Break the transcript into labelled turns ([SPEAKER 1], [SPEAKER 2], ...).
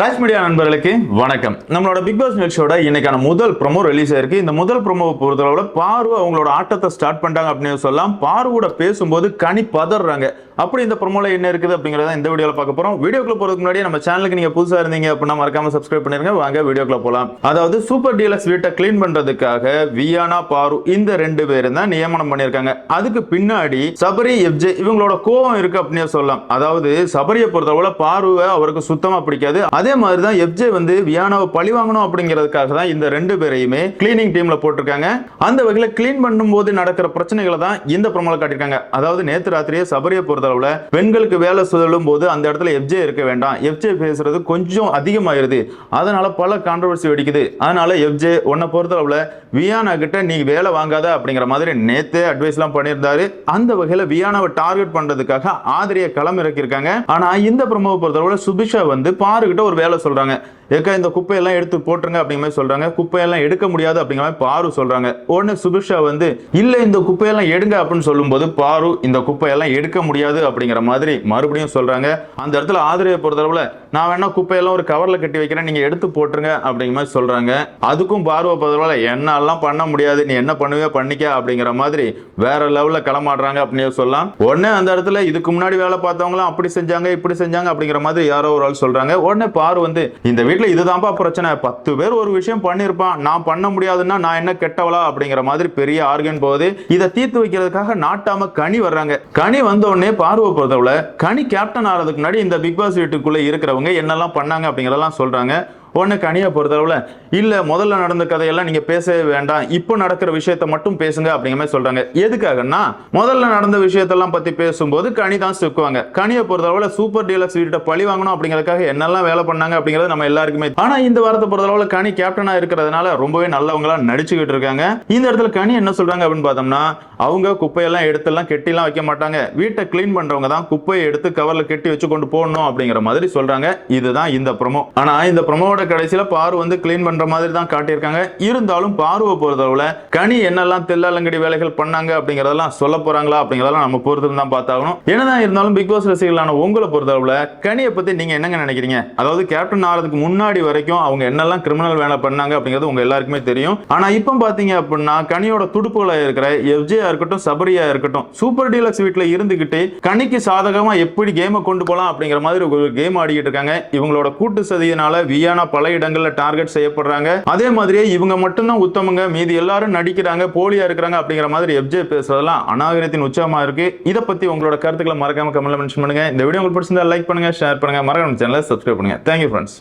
[SPEAKER 1] Raj media நண்பர்களுக்கு வணக்கம். நம்மளோட பிக் பாஸ் நிகழ்ச்சியோட இன்னைக்கான முதல் ப்ரொமோ ரிலீஸ் ஆயிருக்கு இந்த முதல் ப்ரோமோவை பொறுத்தளவுல பாரு அவங்களோட ஆட்டத்தை ஸ்டார்ட் பண்ணிட்டாங்க அப்படின்னு சொல்லலாம். பாருவோட பேசும்போது கனி பதறாங்க. அப்படி இந்த ப்ரொமோல என்ன இருக்குது அப்படிங்கறத இந்த வீடியோல பார்க்க போறோம். வீடியோக்குள்ள போறதுக்கு முன்னாடி நம்ம சேனலுக்கு நீங்க புதுசா இருந்தீங்க அப்படின்னா மறக்காம சப்ஸ்கிரைப் பண்ணிருங்க. வாங்க வீடியோக்குள்ள போலாம். அதாவது சூப்பர் டீலக்ஸ் வீட்டை க்ளீன் பண்றதுக்காக வியானா பாரு இந்த ரெண்டு பேரும் தான் நியமனம் பண்ணியிருக்காங்க. அதுக்கு பின்னாடி சபரி எஃப்ஜே இவங்களோட கோவம் இருக்கு அப்படின்னு சொல்லலாம். அதாவது சபரியை பொறுத்தளவுல பாருவை அவருக்கு சுத்தமா பிடிக்காது. அதே அதே மாதிரி தான் எஃப்ஜே வந்து வியானாவை பழி வாங்கணும் அப்படிங்கிறதுக்காக தான் இந்த ரெண்டு பேரையுமே கிளீனிங் டீம்ல போட்டிருக்காங்க. அந்த வகையில் கிளீன் பண்ணும்போது நடக்கிற பிரச்சனைகளை தான் இந்த ப்ரோமோல காட்டியிருக்காங்க. அதாவது நேற்று ராத்திரியே சபரியை பொறுத்தளவுல பெண்களுக்கு வேலை சொல்லும் போது அந்த இடத்துல எஃப்ஜே இருக்க வேண்டாம். எஃப்ஜே பேசுறது கொஞ்சம் அதிகமாயிருது. அதனால பல கான்ட்ரவர்சி வெடிக்குது. அதனால எஃப்ஜே உன்னை பொறுத்தளவுல வியானா கிட்ட நீ வேலை வாங்காத அப்படிங்கிற மாதிரி நேத்தே அட்வைஸ்லாம் பண்ணியிருந்தாரு. அந்த வகையில் வியானாவை டார்கெட் பண்றதுக்காக ஆதிரியை களம் இறக்கியிருக்காங்க ஆனா இந்த ப்ரோமோவை பொறுத்தளவுல சுபிஷா வந்து பாருகிட்ட ஒரு வேலை சொல்கிறாங்க ஏக்கா இந்த குப்பையெல்லாம் எடுத்து போட்டுருங்க அப்படிங்கிற மாதிரி சொல்கிறாங்க குப்பையெல்லாம் எடுக்க முடியாது அப்படிங்கிற மாதிரி பாரு சொல்றாங்க. உடனே சுபிஷா வந்து இல்லை இந்த குப்பையெல்லாம் எடுங்க அப்படின்னு சொல்லும்போது பாரு இந்த குப்பையெல்லாம் எடுக்க முடியாது அப்படிங்கிற மாதிரி மறுபடியும் சொல்றாங்க. அந்த இடத்துல ஆதரவை பொறுத்தளவில் நான் வேணா குப்பையெல்லாம் ஒரு கவர்ல கட்டி வைக்கிறேன். நீங்க எடுத்து போட்டுருங்க அப்படிங்கிற மாதிரி சொல்றாங்க. அதுக்கும் பார்வை பொறுத்தளவில் என்னெல்லாம் பண்ண முடியாது. நீ என்ன பண்ணுவே பண்ணிக்க அப்படிங்கிற மாதிரி வேற லெவலில் களமாடுறாங்க அப்படின்னு சொல்லலாம். உடனே அந்த இடத்துல இதுக்கு முன்னாடி வேலை பார்த்தவங்களாம் அப்படி செஞ்சாங்க இப்படி செஞ்சாங்க அப்படிங்கிற மாதிரி யாரோ ஒரு ஆள் சொல்றாங்க. உடனே பாரு வந்து இந்த வீட்டில் இதுதான்ப்பா பிரச்சனை. பத்து பேர் ஒரு விஷயம் பண்ணியிருப்பான் நான் பண்ண முடியாதுன்னா நான் என்ன கெட்டவளா அப்படிங்கிற மாதிரி பெரிய ஆர்கன் போகுது. இதை தீர்த்து வைக்கிறதுக்காக நாட்டாம கனி வர்றாங்க. கனி வந்த உடனே பார்வை பொறுத்தவளை கனி கேப்டன் ஆகிறதுக்கு முன்னாடி இந்த பிக் பாஸ் வீட்டுக்குள்ள இருக்கிறவங்க என்னெல்லாம் பண்ணாங்க அப்படிங்கிறதெல்லாம் சொல்றாங்க. ஒன்று கனியை பொறுத்தளவில் இல்லை முதல்ல நடந்த கதையெல்லாம் நீங்கள் பேசவே வேண்டாம். இப்போ நடக்கிற விஷயத்த மட்டும் பேசுங்க அப்படிங்கிற மாதிரி சொல்கிறாங்க எதுக்காகன்னா முதல்ல நடந்த விஷயத்தெல்லாம் பற்றி பேசும்போது கனி தான் சிக்குவாங்க. கனியை பொறுத்தளவில் சூப்பர் டீலக்ஸ் வீட்டை பழி வாங்கணும் அப்படிங்கறதுக்காக என்னெல்லாம் வேலை பண்ணாங்க அப்படிங்கிறது நம்ம எல்லாருக்குமே ஆனால் இந்த வாரத்தை பொறுத்தளவில் கனி கேப்டனாக இருக்கிறதுனால ரொம்பவே நல்லவங்களா நடிச்சுக்கிட்டு இருக்காங்க. இந்த இடத்துல கனி என்ன சொல்கிறாங்க அப்படின்னு பார்த்தோம்னா அவங்க குப்பையெல்லாம் எடுத்துலாம் கெட்டிலாம் வைக்க மாட்டாங்க. வீட்டை க்ளீன் பண்ணுறவங்க தான் குப்பையை எடுத்து கவரில் கெட்டி வச்சு கொண்டு போகணும் அப்படிங்கிற மாதிரி சொல்கிறாங்க இதுதான் இந்த ப்ரொமோ ஆனால் இந்த ப்ரொமோட கடைசியில பாரு வந்து கிளீன் பண்ற மாதிரி தான் காட்டியிருக்காங்க. இருந்தாலும் பார்வை பொறுத்தளவுல கனி என்னெல்லாம் தில்லாலங்கடி வேலைகள் பண்ணாங்க அப்படிங்கறதெல்லாம் சொல்ல போறாங்களா அப்படிங்கறதெல்லாம் நம்ம பொறுத்து தான் பார்த்தாகணும். என்னதான் இருந்தாலும் பிக் பாஸ் ரசிகர்களான உங்களை பொறுத்தளவுல கனியை பத்தி நீங்க என்னங்க நினைக்கிறீங்க? அதாவது கேப்டன் ஆகிறதுக்கு முன்னாடி வரைக்கும் அவங்க என்னெல்லாம் கிரிமினல் வேலை பண்ணாங்க அப்படிங்கிறது உங்க எல்லாருக்குமே தெரியும். ஆனா இப்போ பாத்தீங்க அப்படின்னா கனியோட துடுப்புல இருக்கிற எஃப்ஜியா இருக்கட்டும் சபரியா இருக்கட்டும் சூப்பர் டீலக்ஸ் வீட்டில் இருந்துகிட்டு கனிக்கு சாதகமா எப்படி கேமை கொண்டு போலாம் அப்படிங்கிற மாதிரி ஒரு கேம் ஆடிக்கிட்டு இருக்காங்க. இவங்களோட கூட்டு சதியினால வியானா பல இடங்கள்ல டார்கெட் செய்யப்படுறாங்க. அதே மாதிரியே இவங்க மட்டும்தான் உத்தமங்க. மீதி எல்லாரும் நடிக்கிறாங்க போலியா இருக்கிறாங்க அப்படிங்கிற மாதிரி எப்ஜே பேசுறதெல்லாம் அநாகரத்தின் உச்சமா இருக்கு. இதை பத்தி உங்களோட கருத்துக்களை மறக்காம கமெண்ட்ல மென்ஷன் பண்ணுங்க. இந்த வீடியோ உங்களுக்கு பிடிச்சிருந்தா லைக் பண்ணுங்க ஷேர் பண்ணுங்க. மறக்காம சேனலை சப்ஸ்கிரைப் பண்ணுங்க. Thank you friends